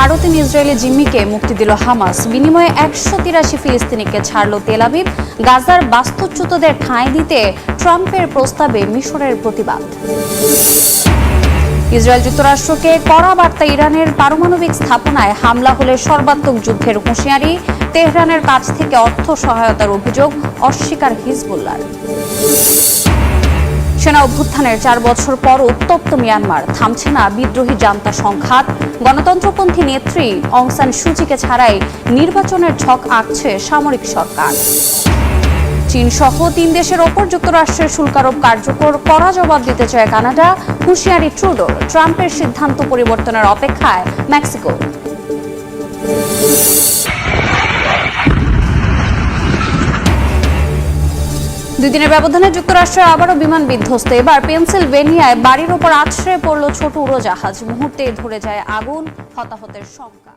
আরও তিন ইসরায়েলি জিম্মিকে মুক্তি দিল হামাস। বিনিময়ে একশো তিরাশি ফিলিস্তিনিকে ছাড়ল তেলাবিব গাজার বাস্তুচ্যুতদের ঠাঁই দিতে ট্রাম্পের প্রস্তাবে মিশরের প্রতিবাদ। ইসরায়েল যুক্তরাষ্ট্রকে কড়া বার্তা ইরানের পারমাণবিক স্থাপনায় হামলা হলে সর্বাত্মক যুদ্ধের হুঁশিয়ারি, তেহরানের কাছ থেকে অর্থ সহায়তার অভিযোগ অস্বীকার হিজবুল্লার সেনা অভ্যুত্থানের চার বছর পর উত্তপ্ত মিয়ানমার। থামছে না বিদ্রোহী জান্তা সংঘাত। গণতন্ত্রপন্থী নেত্রী অংসান সুচিকে ছাড়াই নির্বাচনের ছক আঁকছে সামরিক সরকার। চীন সহ তিন দেশের ওপর যুক্তরাষ্ট্রের শুল্কারোপ কার্যকর কড়া জবাব দিতে চায় কানাডা। হুঁশিয়ারি ট্রুডোর, ট্রাম্পের সিদ্ধান্ত পরিবর্তনের অপেক্ষায় মেক্সিকো। দুই দিনের ব্যবধানে যুক্তরাষ্ট্রে আবারও বিমান বিধ্বস্ত। এবার পেনসিলভেনিয়ায় বাড়ির ওপর আছড়ে পড়ল ছোট উড়োজাহাজ। মুহূর্তে ধরে যায় আগুন, হতাহতের শঙ্কা।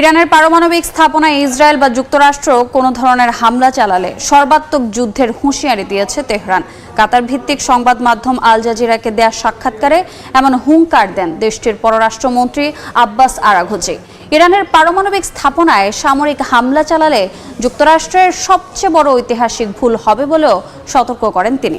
ইরানের পারমাণবিক স্থাপনায় ইসরায়েল বা যুক্তরাষ্ট্র কোনো ধরনের হামলা চালালে সর্বাত্মক যুদ্ধের হুঁশিয়ারি দিয়েছে তেহরান। কাতার ভিত্তিক সংবাদ মাধ্যম আল জাজিরাকে দেয়া সাক্ষাৎকারে এমন হুঙ্কার দেন দেশটির পররাষ্ট্রমন্ত্রী আব্বাস আরাঘোজি। ইরানের পারমাণবিক স্থাপনায় সামরিক হামলা চালালে যুক্তরাষ্ট্রের সবচেয়ে বড় ঐতিহাসিক ভুল হবে বলেও সতর্ক করেন তিনি।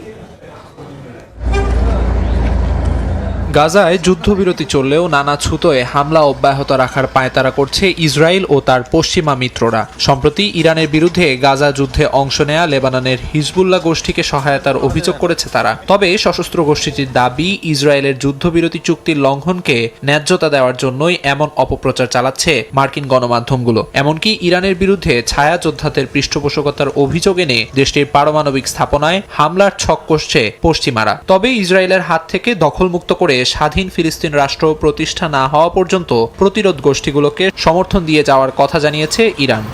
গাজায় যুদ্ধবিরতি চললেও নানা ছুতোয় হামলা অব্যাহত রাখার পায়তারা করছে ইসরায়েল ও তার পশ্চিমা মিত্ররা। সম্প্রতি ইরানের বিরুদ্ধে গাজা যুদ্ধে অংশ নেয়া লেবাননের হিজবুল্লাহ গোষ্ঠীকে সহায়তার অভিযোগ করেছে তারা। তবে সশস্ত্র গোষ্ঠীটির দাবি, ইসরায়েলের যুদ্ধবিরতি চুক্তির লঙ্ঘনকে ন্যায্যতা দেওয়ার জন্যই এমন অপপ্রচার চালাচ্ছে মার্কিন গণমাধ্যমগুলো। এমনকি ইরানের বিরুদ্ধে ছায়া যোদ্ধাদের পৃষ্ঠপোষকতার অভিযোগ এনে দেশটির পারমাণবিক স্থাপনায় হামলার ছক কষছে পশ্চিমারা। তবে ইসরায়েলের হাত থেকে দখলমুক্ত করে স্বাধীন ফিলিস্তিন রাষ্ট্র প্রতিষ্ঠা না হওয়া পর্যন্ত প্রতিরোধ গোষ্ঠীগুলোকে সমর্থন দিয়ে যাওয়ার কথা জানিয়েছে ইরান।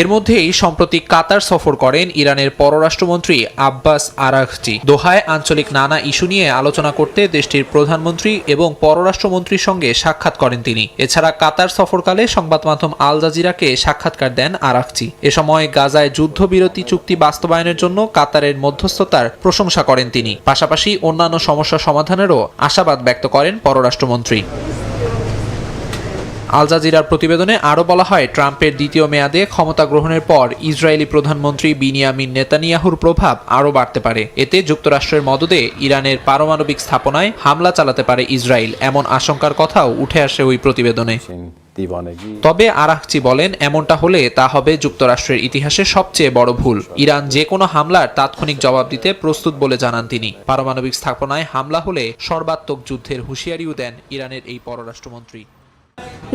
এর মধ্যেই সম্প্রতি কাতার সফর করেন ইরানের পররাষ্ট্রমন্ত্রী আব্বাস আরাঘচি দোহায় আঞ্চলিক নানা ইস্যু নিয়ে আলোচনা করতে দেশটির প্রধানমন্ত্রী এবং পররাষ্ট্রমন্ত্রীর সঙ্গে সাক্ষাৎ করেন তিনি। এছাড়া কাতার সফরকালে সংবাদ মাধ্যম আল জাজিরাকে সাক্ষাৎকার দেন আরাকচি এ সময় গাজায় যুদ্ধবিরতি চুক্তি বাস্তবায়নের জন্য কাতারের মধ্যস্থতার প্রশংসা করেন তিনি। পাশাপাশি অন্যান্য সমস্যা সমাধানেরও আশাবাদ ব্যক্ত করেন পররাষ্ট্রমন্ত্রী। আল জাজিরার প্রতিবেদনে আরও বলা হয়, ট্রাম্পের দ্বিতীয় মেয়াদে ক্ষমতা গ্রহণের পর ইসরায়েলি প্রধানমন্ত্রী বিনিয়ামিন নেতানিয়াহুর প্রভাব আরও বাড়তে পারে। এতে যুক্তরাষ্ট্রের মদদে ইরানের পারমাণবিক স্থাপনায় হামলা চালাতে পারে ইসরায়েল, এমন আশঙ্কার কথাও উঠে আসে ওই প্রতিবেদনে। তবে আরাকচি বলেন, এমনটা হলে তা হবে যুক্তরাষ্ট্রের ইতিহাসে সবচেয়ে বড় ভুল। ইরান যে কোনো হামলার তাৎক্ষণিক জবাব দিতে প্রস্তুত বলে জানান তিনি। পারমাণবিক স্থাপনায় হামলা হলে সর্বাত্মক যুদ্ধের হুঁশিয়ারিও দেন ইরানের এই পররাষ্ট্রমন্ত্রী।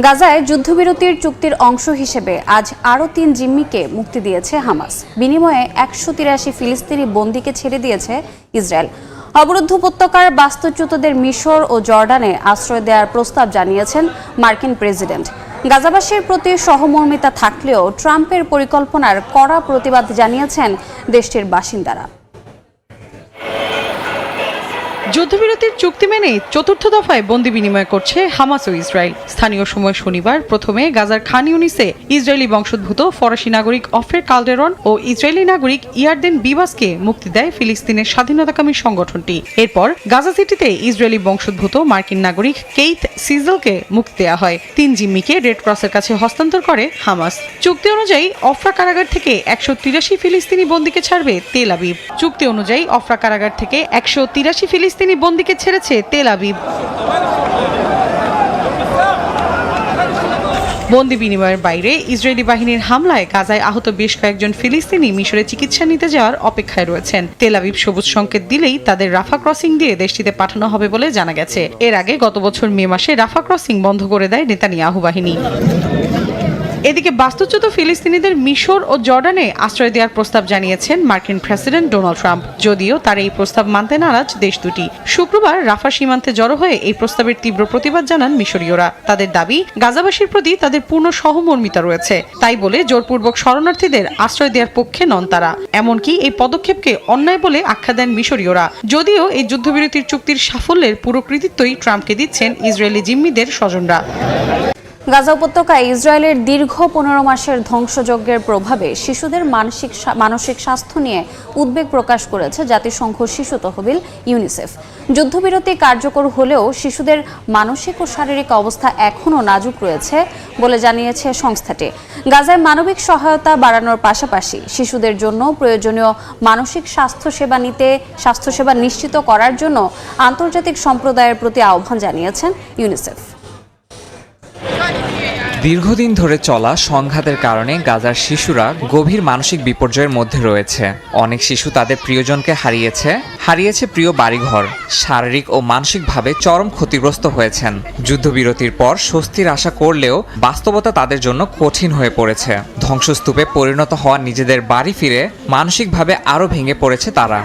গাজায় যুদ্ধবিরতির চুক্তির অংশ হিসেবে আজ আরও তিন জিম্মিকে মুক্তি দিয়েছে হামাস। বিনিময়ে একশো তিরাশি ফিলিস্তিনি বন্দীকে ছেড়ে দিয়েছে ইসরায়েল। অবরুদ্ধ উপত্যকার বাস্তুচ্যুতদের মিশর ও জর্ডানে আশ্রয় দেওয়ার প্রস্তাব জানিয়েছেন মার্কিন প্রেসিডেন্ট। গাজাবাসীর প্রতি সহমর্মিতা থাকলেও ট্রাম্পের পরিকল্পনার কড়া প্রতিবাদ জানিয়েছেন দেশটির বাসিন্দারা। যুদ্ধবিরতির চুক্তি মেনে চতুর্থ দফায় বন্দি বিনিময় করছে হামাস ও ইসরায়েল। স্থানীয় সময় শনিবার প্রথমে গাজার খান ইউনিসে ইসরায়েলি বংশোদ্ভূত ফরাসি নাগরিক অফের কালডেরন ও ইসরায়েলি নাগরিক ইয়ারদেন বিবাসকে মুক্তি দেয় ফিলিস্তিনের স্বাধীনতাকামী সংগঠনটি। এরপর গাজা সিটিতে ইসরায়েলি বংশোদ্ভূত মার্কিন নাগরিক কেইথ সিজলকে মুক্তি দেওয়া হয়। তিন জিম্মিকে রেড ক্রসের কাছে হস্তান্তর করে হামাস। চুক্তি অনুযায়ী অফরা কারাগার থেকে একশো তিরাশি ফিলিস্তিনি বন্দীকে ছাড়বে তেল আবিব। চুক্তি অনুযায়ী অফরা কারাগার থেকে একশো তিরাশি ফিলিস্তিনি বন্দীকে ছেড়েছে তেল আবিব। বন্দি বিনিময়ের বাইরে ইসরায়েলি বাহিনীর হামলায় গাজায় আহত বেশ কয়েকজন ফিলিস্তিনি মিশরে চিকিৎসা নিতে যাওয়ার অপেক্ষায় রয়েছেন। তেল আবিব সবুজ সংকেত দিলেই তাদের রাফা ক্রসিং দিয়ে দেশটিতে পাঠানো হবে বলে জানা গেছে। এর আগে গত বছর মে মাসে রাফা ক্রসিং বন্ধ করে দেয় নেতানিয়াহু বাহিনী। এদিকে বাস্তুচ্যুত ফিলিস্তিনিদের মিশর ও জর্ডানে আশ্রয় দেওয়ার প্রস্তাব জানিয়েছেন মার্কিন প্রেসিডেন্ট ডোনাল্ড ট্রাম্প। যদিও তার এই প্রস্তাব মানতে নারাজ দেশ দুটি। শুক্রবার রাফা সীমান্তে জড়ো হয়ে এই প্রস্তাবের তীব্র প্রতিবাদ জানান মিশরীয়রা। তাদের দাবি, গাজাবাসীর প্রতি তাদের পূর্ণ সহমর্মিতা রয়েছে। তাই বলে জোরপূর্বক শরণার্থীদের আশ্রয় দেওয়ার পক্ষে নন তারা। এমনকি এই পদক্ষেপকে অন্যায় বলে আখ্যা দেন মিশরীয়রা। যদিও এই যুদ্ধবিরতির চুক্তির সাফল্যের পুরো কৃতিত্বই ট্রাম্পকে দিচ্ছেন ইসরায়েলি জিম্মিদের স্বজনরা। গাজা উপত্যকায় ইসরায়েলের দীর্ঘ পনেরো মাসের ধ্বংসযজ্ঞের প্রভাবে শিশুদের মানসিক মানসিক স্বাস্থ্য নিয়ে উদ্বেগ প্রকাশ করেছে জাতিসংঘ শিশু তহবিল ইউনিসেফ। যুদ্ধবিরতি কার্যকর হলেও শিশুদের মানসিক ও শারীরিক অবস্থা এখনও নাজুক রয়েছে বলে জানিয়েছে সংস্থাটি। গাজায় মানবিক সহায়তা বাড়ানোর পাশাপাশি শিশুদের জন্য প্রয়োজনীয় মানসিক স্বাস্থ্যসেবা নিতে, স্বাস্থ্যসেবা নিশ্চিত করার জন্য আন্তর্জাতিক সম্প্রদায়ের প্রতি আহ্বান জানিয়েছেন ইউনিসেফ। দীর্ঘদিন ধরে চলা সংঘাতের কারণে গাজার শিশুরা গভীর মানসিক বিপর্যয়ের মধ্যে রয়েছে। অনেক শিশু তাদের প্রিয়জনকে হারিয়েছে। হারিয়েছে প্রিয় বাড়িঘর। শারীরিক ও মানসিকভাবে চরম ক্ষতিগ্রস্ত হয়েছেন। যুদ্ধবিরতির পর স্বস্তির আশা করলেও বাস্তবতা তাদের জন্য কঠিন হয়ে পড়েছে। ধ্বংসস্তূপে পরিণত হওয়া নিজেদের বাড়ি ফিরে মানসিকভাবে আরও ভেঙে পড়েছে তারা।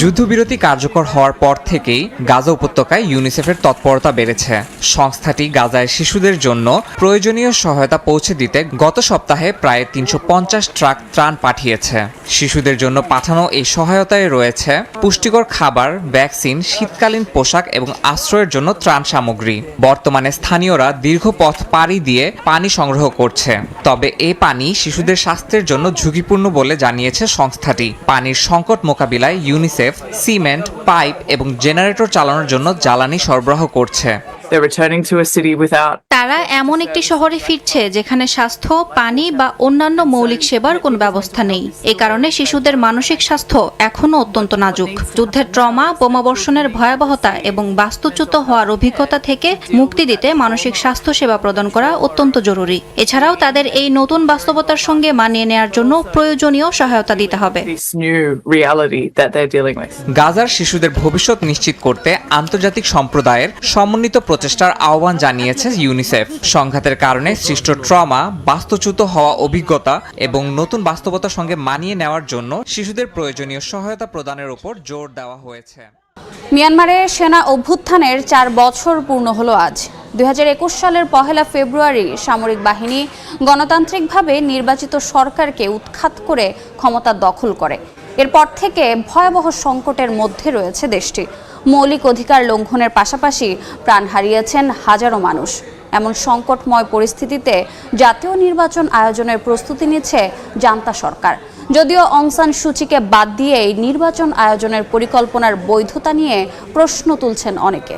যুদ্ধবিরতি কার্যকর হওয়ার পর থেকেই গাজা উপত্যকায় ইউনিসেফের তৎপরতা বেড়েছে। সংস্থাটি গাজায় শিশুদের জন্য প্রয়োজনীয় সহায়তা পৌঁছে দিতে গত সপ্তাহে প্রায় তিনশো পঞ্চাশ ট্রাক ত্রাণ পাঠিয়েছে। শিশুদের জন্য পাঠানো এই সহায়তায় রয়েছে পুষ্টিকর খাবার, ভ্যাকসিন, শীতকালীন পোশাক এবং আশ্রয়ের জন্য ত্রাণ সামগ্রী। বর্তমানে স্থানীয়রা দীর্ঘ পথ পাড়ি দিয়ে পানি সংগ্রহ করছে। তবে এ পানি শিশুদের স্বাস্থ্যের জন্য ঝুঁকিপূর্ণ বলে জানিয়েছে সংস্থাটি। পানির সংকট মোকাবিলায় ইউনিসেফ সিমেন্ট পাইপ এবং জেনারেটর চালানোর জন্য জ্বালানি সরবরাহ করছে। They're returning to a city without তারা এমন একটি শহরে ফিরছে যেখানে স্বাস্থ্য পানি বা অন্যান্য মৌলিক সেবার কোনো ব্যবস্থা নেই। এ কারণে শিশুদের মানসিক স্বাস্থ্য এখনও অত্যন্ত নাজুক। যুদ্ধের ট্রমা বোমাবর্ষণের ভয়াবহতা এবং বাস্তুচ্যুত হওয়ার অভিজ্ঞতা থেকে মুক্তি দিতে মানসিক স্বাস্থ্য সেবা প্রদান করা অত্যন্ত জরুরি। এছাড়াও তাদের এই নতুন বাস্তবতার সঙ্গে মানিয়ে নেয়ার জন্য প্রয়োজনীয় সহায়তা দিতে হবে. গাজার শিশুদের ভবিষ্যৎ নিশ্চিত করতে আন্তর্জাতিক সম্প্রদায়ের সমন্বিত প্রচেষ্টার আহ্বান জানিয়েছে ইউনিসেফ। সংঘাতের কারণে সৃষ্ট ট্রমা, বাস্তুচ্যুত হওয়া অভিজ্ঞতা এবং নতুন বাস্তবতার সঙ্গে মানিয়ে নেওয়ার জন্য শিশুদের প্রয়োজনীয় সহায়তা প্রদানের উপর জোর দেওয়া হয়েছে। মিয়ানমারে সেনা অভ্যুত্থানের চার বছর পূর্ণ হলো আজ। দুই হাজার একুশ সালের পহেলা ফেব্রুয়ারি সামরিক বাহিনী গণতান্ত্রিকভাবে নির্বাচিত সরকারকে উৎখাত করে ক্ষমতা দখল করে। এরপর থেকে ভয়াবহ সংকটের মধ্যে রয়েছে দেশটি। মৌলিক অধিকার লঙ্ঘনের পাশাপাশি প্রাণ হারিয়েছেন হাজারো মানুষ। এমন সংকটময় পরিস্থিতিতে জাতীয় নির্বাচন আয়োজনের প্রস্তুতি নিচ্ছে জান্তা সরকার। যদিও অংসান সূচিকে বাদ দিয়েই নির্বাচন আয়োজনের পরিকল্পনার বৈধতা নিয়ে প্রশ্ন তুলছেন অনেকে।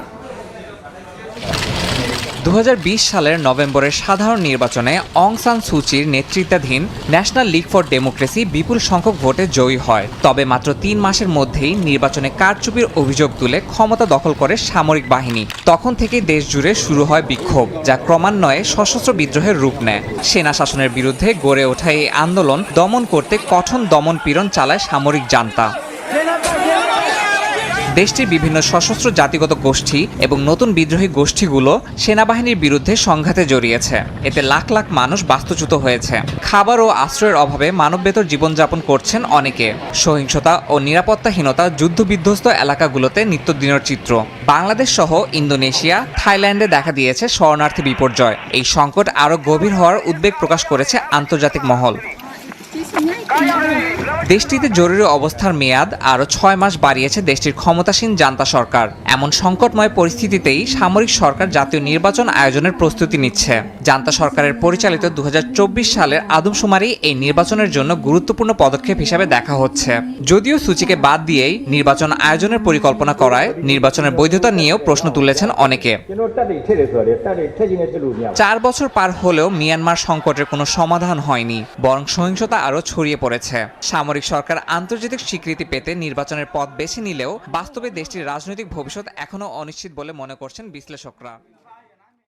দু হাজার বিশ সালের নভেম্বরের সাধারণ নির্বাচনে অং সান সুচির নেতৃত্বাধীন ন্যাশনাল লিগ ফর ডেমোক্রেসি বিপুল সংখ্যক ভোটে জয়ী হয়। তবে মাত্র তিন মাসের মধ্যেই নির্বাচনে কারচুপির অভিযোগ তুলে ক্ষমতা দখল করে সামরিক বাহিনী। তখন থেকেই দেশ জুড়ে শুরু হয় বিক্ষোভ, যা ক্রমান্বয়ে সশস্ত্র বিদ্রোহের রূপ নেয়। সেনা শাসনের বিরুদ্ধে গড়ে ওঠা এই আন্দোলন দমন করতে কঠোর দমন পীড়ন চালায় সামরিক জান্তা। দেশটির বিভিন্ন সশস্ত্র জাতিগত গোষ্ঠী এবং নতুন বিদ্রোহী গোষ্ঠীগুলো সেনাবাহিনীর বিরুদ্ধে সংঘাতে জড়িয়েছে। এতে লাখ লাখ মানুষ বাস্তুচ্যুত হয়েছে। খাবার ও আশ্রয়ের অভাবে মানববেতর জীবনযাপন করছেন অনেকে। সহিংসতা ও নিরাপত্তাহীনতা যুদ্ধবিধ্বস্ত এলাকাগুলোতে নিত্যদিনের চিত্র। বাংলাদেশ সহ ইন্দোনেশিয়া, থাইল্যান্ডে দেখা দিয়েছে শরণার্থী বিপর্যয়। এই সংকট আরও গভীর হওয়ার উদ্বেগ প্রকাশ করেছে আন্তর্জাতিক মহল। দেশটিতে জরুরি অবস্থার মেয়াদ আরও ছয় মাস বাড়িয়েছে দেশটির ক্ষমতাসীন জান্তা সরকার। এমন সংকটময় পরিস্থিতিতেই সামরিক সরকার জাতীয় নির্বাচন আয়োজনের প্রস্তুতি নিচ্ছে। জান্তা সরকারের পরিচালিত দুহাজার চব্বিশ সালের আদমশুমারি এই নির্বাচনের জন্য গুরুত্বপূর্ণ পদক্ষেপ হিসাবে দেখা হচ্ছে। যদিও সূচিকে বাদ দিয়েই নির্বাচন আয়োজনের পরিকল্পনা করায় নির্বাচনের বৈধতা নিয়েও প্রশ্ন তুলেছেন অনেকে। চার বছর পার হলেও মিয়ানমার সংকটের কোনো সমাধান হয়নি, বরং সহিংসতা আরও ছড়িয়ে পড়েছে। সামরিক সামরিক সরকার আন্তর্জাতিক স্বীকৃতি পেতে নির্বাচনের পথ বেছে নিলেও বাস্তবে দেশটির রাজনৈতিক ভবিষ্যৎ এখনও অনিশ্চিত বলে মনে করছেন বিশ্লেষকরা।